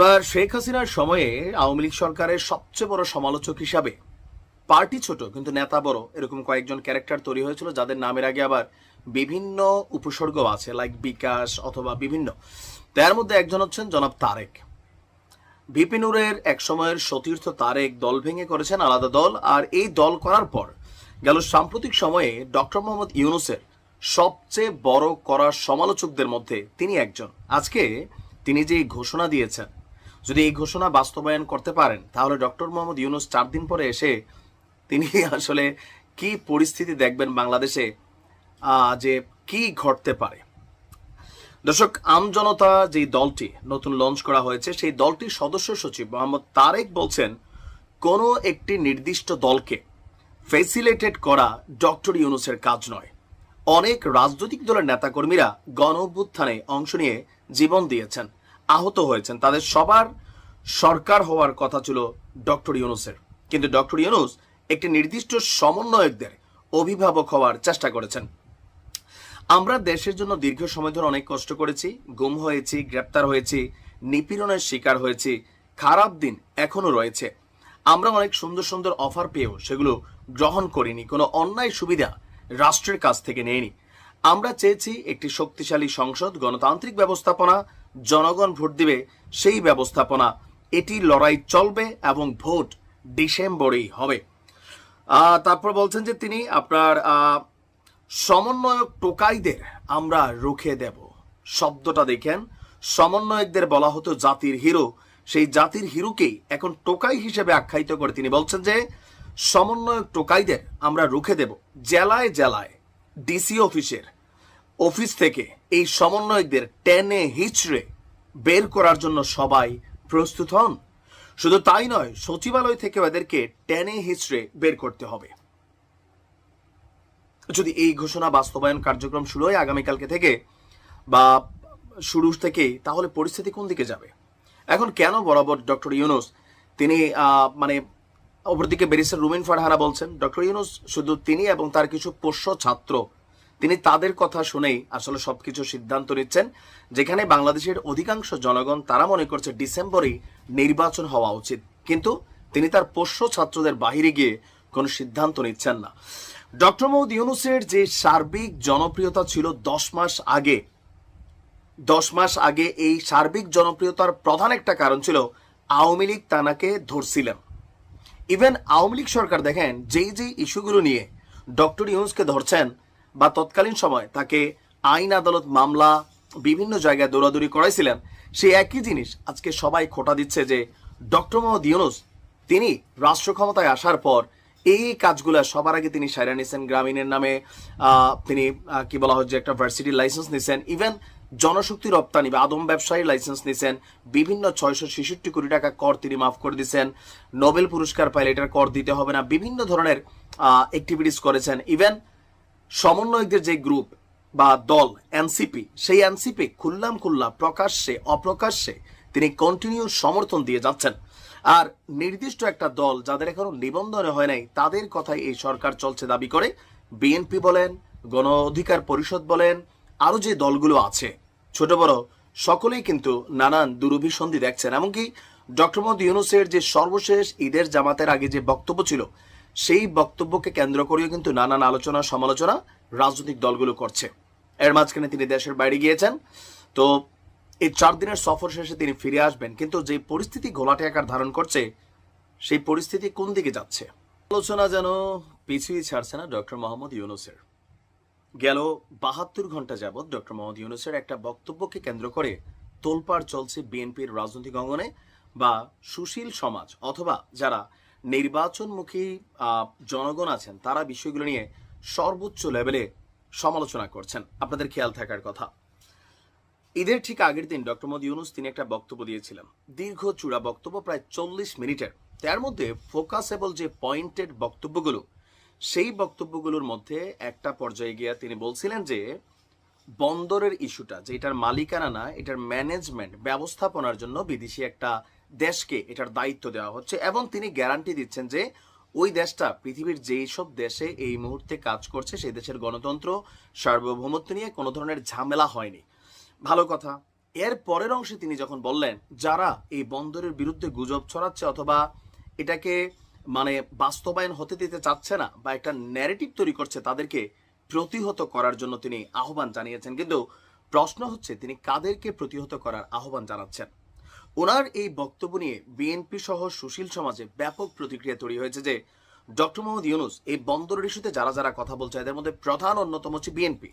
এবার শেখ হাসিনার সময়ে আওয়ামী লীগ সরকারের সবচেয়ে বড় সমালোচক হিসাবে, পার্টি ছোট কিন্তু নেতা বড়, এরকম কয়েকজন ক্যারেক্টার তৈরি হয়েছিল যাদের নামের আগে আবার বিভিন্ন উপসর্গ আছে লাইক বিকাশ অথবা বিভিন্ন। তার মধ্যে একজন হচ্ছেন জনাব তারেক। বিপিনুরের এক সময়ের সতীর্থ তারেক দল ভেঙে করেছেন আলাদা দল, আর এই দল করার পর গেল সাম্প্রতিক সময়ে ডক্টর মোহাম্মদ ইউনুসের সবচেয়ে বড় করা সমালোচকদের মধ্যে তিনি একজন। আজকে তিনি যে ঘোষণা দিয়েছেন যদি এই ঘোষণা বাস্তবায়ন করতে পারেন, তাহলে ডক্টর মোহাম্মদ ইউনুস চার দিন পরে এসে তিনি আসলে কি পরিস্থিতি দেখবেন বাংলাদেশে যে কি ঘটতে পারে। দর্শক আমজনতা যে দলটি নতুন লঞ্চ করা হয়েছে, সেই দলটির সদস্য সচিব মোহাম্মদ তারেক বলছেন, কোনো একটি নির্দিষ্ট দলকে ফেসিলেটেড করা ডক্টর ইউনুসের কাজ নয়। অনেক রাজনৈতিক দলের নেতাকর্মীরা গণ অভ্যুত্থানে অংশ নিয়ে জীবন দিয়েছেন। আহত হয়েছেন। তাদের সবার সরকার হওয়ার কথা ছিল ডক্টর ইউনুসের। কিন্তু ডক্টর ইউনুস একটি নির্দিষ্ট সমন্বয়কদের অভিভাবক হওয়ার চেষ্টা করেছেন। আমরা দেশের জন্য দীর্ঘ সময় ধরে অনেক কষ্ট করেছি, গুম হয়েছি, গ্রেপ্তার হয়েছি, নিপীড়নের শিকার হয়েছি, খারাপ দিন এখনও রয়েছে। আমরা অনেক সুন্দর সুন্দর অফার পেয়েও সেগুলো গ্রহণ করিনি, কোনো অন্যায় সুবিধা রাষ্ট্রের কাছ থেকে নেয়নি আমরা চেয়েছি একটি শক্তিশালী সংসদ, গণতান্ত্রিক ব্যবস্থাপনা জনগণ ভোট দিবে সেই ব্যবস্থাপনা। এটি লড়াই চলবে এবং ভোট ডিসেম্বরেই হবে। তারপর বলছেন যে তিনি আপনার সমন্বয়ক টোকাইদের আমরা রুখে দেব। শব্দটা দেখেন, সমন্বয়কদের বলা হতো জাতির হিরো। সেই জাতির হিরোকেই এখন টোকাই হিসেবে আখ্যায়িত করে তিনি বলছেন যে, সমন্বয়ক টোকাইদের আমরা রুখে দেব। জেলায় জেলায়, ডিসি অফিসের অফিস থেকে এই সমন্বয়কদের টেনে হিচড়ে বের করার জন্য সবাই প্রস্তুত হন। শুধু তাই নয়, সচিবালয় থেকে এদেরকে টেনে হিচড়ে বের করতে হবে। যদি এই ঘোষণা বাস্তবায়ন কার্যক্রম শুরু হয় আগামীকালকে থেকে বা শুরু থেকেই, তাহলে পরিস্থিতি কোন দিকে যাবে? এখন কেন বরাবর ডক্টর ইউনুস, তিনি মানে অপরদিকে ব্যারিস্টার রুমিন ফারহানা বলছেন, ডক্টর ইউনুস শুধু তিনি এবং তার কিছু পোষ্য ছাত্র তিনি তাদের কথা শুনেই আসলে সবকিছু সিদ্ধান্ত নিচ্ছেন, যেখানে বাংলাদেশের অধিকাংশ জনগণ তারা মনে করছে ডিসেম্বরেই নির্বাচন হওয়া উচিত। কিন্তু তিনি তার পোষ্য ছাত্রদের বাহিরে গিয়ে কোনো সিদ্ধান্ত নিচ্ছেন না। ডক্টর মোহাম্মদ ইউনুসের যে সার্বিক জনপ্রিয়তা ছিল দশ মাস আগে, দশ মাস আগে এই সার্বিক জনপ্রিয়তার প্রধান একটা কারণ ছিল আওয়ামী লীগ তানাকে ধরছিলেন। ইভেন আওয়ামী লীগ সরকার দেখেন, যেই যেই ইস্যুগুলো নিয়ে ডক্টর ইউনুসকে ধরছেন বা তৎকালীন সময় তাকে আইন আদালত মামলা বিভিন্ন জায়গায় দৌড়াদৌড়ি করাইছিলেন, সেই একই জিনিস আজকে সবাই খোটা দিচ্ছে যে ডক্টর মোহাম্মদ ইউনুস, তিনি রাষ্ট্র ক্ষমতায় আসার পর এই কাজগুলো সবার আগে তিনি সাইরা নিছেন গ্রামীণের নামে তিনি কি বলা হচ্ছে একটা ভার্সিটির লাইসেন্স নিছেন ইভেন জনশক্তি রপ্তানি বা আদম ব্যবসায়ী লাইসেন্স নিছেন, বিভিন্ন ছয়শো ছেষট্টি কোটি টাকা কর তিনি মাফ করে দিচ্ছেন নোবেল পুরস্কার পাইলে এটার কর দিতে হবে না, বিভিন্ন ধরনের অ্যাক্টিভিটিস করেছেন ইভেন সমন্বয়কদের যে গ্রুপ বা দল এনসিপি সেই এনসিপি খুল্লাম খুল্লা প্রকাশ্যে, অপ্রকাশ্যে তিনি কন্টিনিউ সমর্থন দিয়ে যাচ্ছেন। আর নির্দিষ্ট একটা দল যাদের এখনও নিবন্ধনে হয় নাই, তাদের কথাই এই সরকার চলছে দাবি করে। বিএনপি বলেন, গণ অধিকার পরিষদ বলেন, আরও যে দলগুলো আছে, ছোট বড়, সকলেই কিন্তু নানান দুরভিসন্ধি দেখছেন। এমনকি ডক্টর মোহাম্মদ ইউনুসের যে সর্বশেষ ঈদের জামাতের আগে যে বক্তব্য ছিল সেই বক্তব্যকে কেন্দ্র করেও কিন্তু নানান আলোচনা, সমালোচনা রাজনৈতিক দলগুলো করছে। এর মাঝখানে তিনি দেশের বাইরে গিয়েছেন। তো এই চার দিনের সফর শেষে তিনি ফিরে আসবেন। কিন্তু যে পরিস্থিতি ঘোলাটে আকার ধারণ করছে, সেই পরিস্থিতি কোন দিকে যাচ্ছে? আলোচনা যেন পিছুই ছাড়ছে না ডক্টর মোহাম্মদ ইউনুসের। গেল বাহাত্তর ঘণ্টা যাবৎ ডক্টর মোহাম্মদ ইউনুসের একটা বক্তব্যকে কেন্দ্র করে তোলপাড় চলছে বিএনপির রাজনৈতিক অঙ্গনে বা সুশীল সমাজ অথবা যারা নির্বাচনমুখী জনগণ আছেন, তারা বিষয়গুলো নিয়ে সর্বোচ্চ লেভেলে সমালোচনা করছেন। আপনাদের খেয়াল থাকার কথা। ঈদের ঠিক আগের দিন ডক্টর মোদী ইউনুস তিনি একটা বক্তব্য দিয়েছিলেন। দীর্ঘ চূড়া বক্তব্য প্রায় চল্লিশ মিনিটের। তার মধ্যে ফোকাসেবল যে পয়েন্টেড বক্তব্যগুলো, সেই বক্তব্যগুলোর মধ্যে একটা পর্যায়ে গিয়া তিনি বলছিলেন যে, বন্দরের ইস্যুটা যে এটার মালিকানা না, এটার ম্যানেজমেন্ট ব্যবস্থাপনার জন্য বিদেশি একটা দেশকে এটার দায়িত্ব দেওয়া হচ্ছে এবং তিনি গ্যারান্টি দিচ্ছেন যে ওই দেশটা, পৃথিবীর যেই সব দেশে এই মুহূর্তে কাজ করছে, সেই দেশের গণতন্ত্র সার্বভৌমত্ব নিয়ে কোনো ধরনের ঝামেলা হয়নি। ভালো কথা। এর পরের অংশে তিনি যখন বললেন, যারা এই বন্দরের বিরুদ্ধে গুজব ছড়াচ্ছে অথবা এটাকে মানে বাস্তবায়ন হতে দিতে চাচ্ছে না বা একটা ন্যারেটিভ তৈরি করছে, তাদেরকে প্রতিহত করার জন্য তিনি আহ্বান জানিয়েছেন। কিন্তু প্রশ্ন হচ্ছে, তিনি কাদেরকে প্রতিহত করার আহ্বান জানাচ্ছেন? ওনার এই বক্তব্য নিয়ে বিএনপি সহ সুশীল সমাজে ব্যাপক প্রতিক্রিয়া তৈরি হয়েছে যে ডক্টর মোহাম্মদ ইউনুস এই বন্দরের ইস্যুতে যারা যারা কথা বলছে, এদের মধ্যে প্রধান অন্যতম হচ্ছে বিএনপি।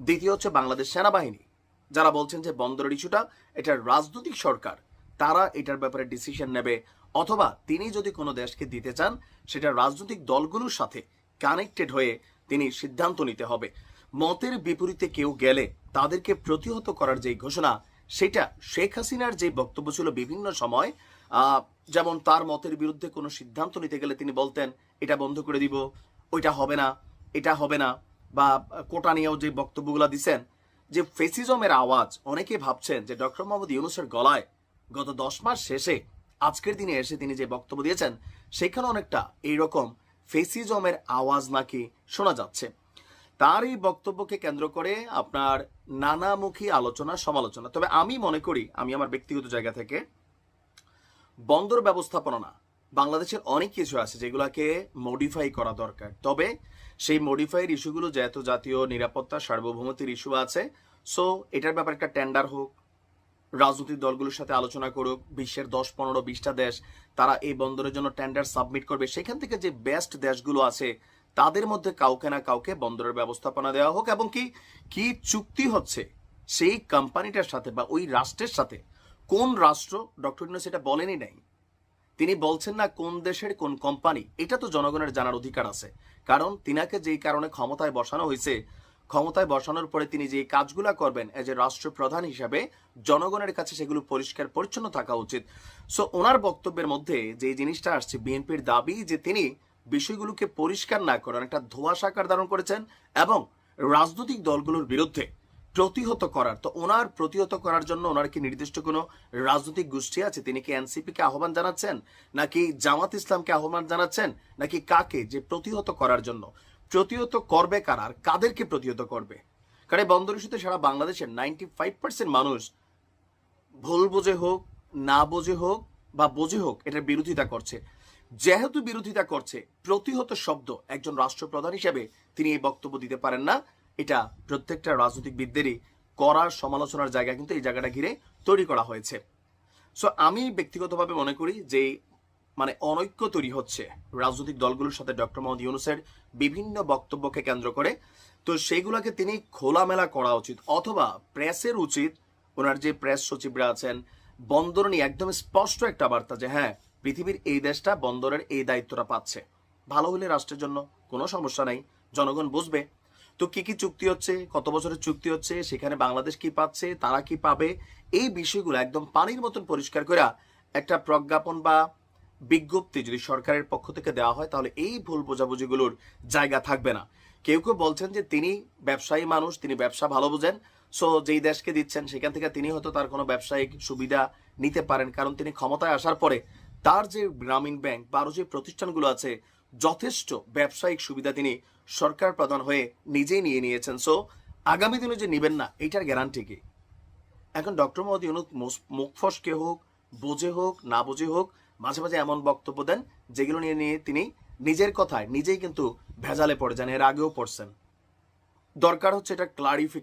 দ্বিতীয় হচ্ছে বাংলাদেশ সেনাবাহিনী। যারা বলছেন যে বন্দরের ইস্যুটা এটা রাজনৈতিক সরকার, তারা এটার ব্যাপারে ডিসিশন নেবে। অথবা তিনি যদি কোনো দেশকে দিতে চান, সেটা রাজনৈতিক দলগুলোর সাথে কানেক্টেড হয়ে তিনি সিদ্ধান্ত নিতে হবে। মতের বিপরীতে কেউ গেলে তাদেরকে প্রতিহত করার যে ঘোষণা সেটা শেখ হাসিনার যে বক্তব্য ছিল বিভিন্ন সময় যেমন তার মতের বিরুদ্ধে কোনো সিদ্ধান্ত নিতে গেলে তিনি বলতেন, এটা বন্ধ করে দিব, ওইটা হবে না, এটা হবে না। বা কোটা নিয়েও যে বক্তব্যগুলো দিচ্ছেন যে ফেসিজমের আওয়াজ, অনেকে ভাবছেন যে ডক্টর মোহাম্মদ ইউনুসের গলায় গত দশ মাস শেষে, আজকের দিনে এসে তিনি যে বক্তব্য দিয়েছেন, সেখানে অনেকটা এইরকম ফেসিজমের আওয়াজ নাকি শোনা যাচ্ছে। তার এই বক্তব্যকে কেন্দ্র করে আপনার নানামুখী আলোচনা, সমালোচনা। তবে আমি মনে করি, আমি আমার ব্যক্তিগত জায়গা থেকে, বন্দর ব্যবস্থাপনা না বাংলাদেশের অনেক কিছু আছে যেগুলোকে মডিফাই করা দরকার। তবে সেই মডিফাইয়ের ইস্যুগুলো যেহেতু জাতীয় নিরাপত্তা, সার্বভৌমত্বের ইস্যু আছে সো এটার ব্যাপারে একটা টেন্ডার হোক, রাজনৈতিক দলগুলোর সাথে আলোচনা করুক, বিশ্বের দশ, পনেরো, বিশটা দেশ, তারা এই বন্দরের জন্য টেন্ডার সাবমিট করবে। সেখান থেকে যে বেস্ট দেশগুলো আছে তাদের মধ্যে কাউকে না কাউকে বন্দরের ব্যবস্থাপনা দেওয়া হোক এবং কি কি চুক্তি হচ্ছে সেই কোম্পানিটার সাথে বা ওই রাষ্ট্রের সাথে, কোন রাষ্ট্র, ডক্টর ইউনুস এটা বলেনই নাই। তিনি বলছেন না কোন দেশের কোন কোম্পানি, এটা তো জনগণের জানার অধিকার আছে। কারণ তিনাকে যেই কারণে ক্ষমতায় বসানো হয়েছে, ক্ষমতায় বসানোর পরে তিনি যে কাজগুলা করবেন এজ এ রাষ্ট্রপ্রধান হিসাবে, জনগণের কাছে সেগুলো পরিষ্কার, পরিচ্ছন্ন থাকা উচিত। সো ওনার বক্তব্যের মধ্যে যে জিনিসটা আসছে, বিএনপির দাবি যে তিনি বিষয়গুলোকে পরিষ্কার না করেন একটা ধোঁয়াশা আকার ধারণ করেছেন এবং রাজনৈতিক দলগুলোর বিরুদ্ধে প্রতিহত করার, তো ওনার প্রতিহত করার জন্য ওনার কি নির্দিষ্ট কোনো রাজনৈতিক গোষ্ঠী আছে? তিনি কি এনসিপি কে আহ্বান জানাচ্ছেন? নাকি জামাত ইসলামকে আহ্বান জানাচ্ছেন? নাকি কাকে যে প্রতিহত করার জন্য? প্রতিহত করবে কারা? আর কাদেরকে প্রতিহত করবে? কারণ বন্দর ইস্যুতে সারা বাংলাদেশের নাইনটি ফাইভ পার্সেন্ট মানুষ ভুল বোঝে হোক, না বোঝে হোক বা বোঝে হোক, এটার বিরোধিতা করছে। যেহেতু বিরোধিতা করছে, প্রতিহত শব্দ একজন রাষ্ট্রপ্রধান হিসেবে তিনি এই বক্তব্য দিতে পারেন না। এটা প্রত্যেকটা রাজনৈতিকবিদদেরই করার সমালোচনার জায়গা কিন্তু এই জায়গাটা ঘিরে তৈরি করা হয়েছে। সো আমি ব্যক্তিগতভাবে মনে করি যে মানে অনৈক্য তৈরি হচ্ছে রাজনৈতিক দলগুলোর সাথে ডক্টর মোহাম্মদ ইউনুসের বিভিন্ন বক্তব্যকে কেন্দ্র করে। তো সেইগুলোকে তিনি খোলামেলা করা উচিত, অথবা প্রেসের উচিত, ওনার যে প্রেস সচিবরা আছেন, বন্দর নিয়ে একদম স্পষ্ট একটা বার্তা যে হ্যাঁ পৃথিবীর এই দেশটা বন্দরের এই দায়িত্বটা পাচ্ছে। ভালো হলে রাষ্ট্রের জন্য কোনো সমস্যা নাই। জনগণ বুঝবে। তো কি কি চুক্তি হচ্ছে, কত বছরের চুক্তি হচ্ছে, সেখানে বাংলাদেশ কি পাচ্ছে, তারা কি পাবে, এই বিষয়গুলো একদম পানির মতন পরিষ্কার করে একটা প্রজ্ঞাপন বা বিজ্ঞপ্তি যদি সরকারের পক্ষ থেকে দেওয়া হয়, তাহলে এই ভুল বোঝাবুঝিগুলোর জায়গা থাকবে না। কেউ কেউ বলছেন যে তিনি ব্যবসায়ী মানুষ, তিনি ব্যবসা ভালো বোঝেন, সো যেই দেশকে দিচ্ছেন, সেখান থেকে তিনি হয়তো তার কোনো ব্যবসায়িক সুবিধা নিতে পারেন, কারণ তিনি ক্ষমতায় আসার পরে তার যে গ্রামীণ ব্যাংক বা যে প্রতিষ্ঠানগুলো আছে, যথেষ্ট ব্যবসায়িক সুবিধা তিনি সরকার প্রদান হয়ে নিজেই নিয়ে নিয়েছেন। সো আগামী দিনে যে নেবেন না এটার গ্যারান্টি কি? এখন ডক্টর মোহাম্মদ ইউনুস মুস- মুখ ফসকে হোক, বোঝে হোক, না বোঝে হোক, মাঝে মাঝে এমন বক্তব্য দেন যেগুলো নিয়ে নিয়ে তিনি নিজের কথায় নিজেই কিন্তু ভেজালে পড়ে যান, এর আগেও পড়ছেন। দরকার হচ্ছে এটা ক্লারিফিক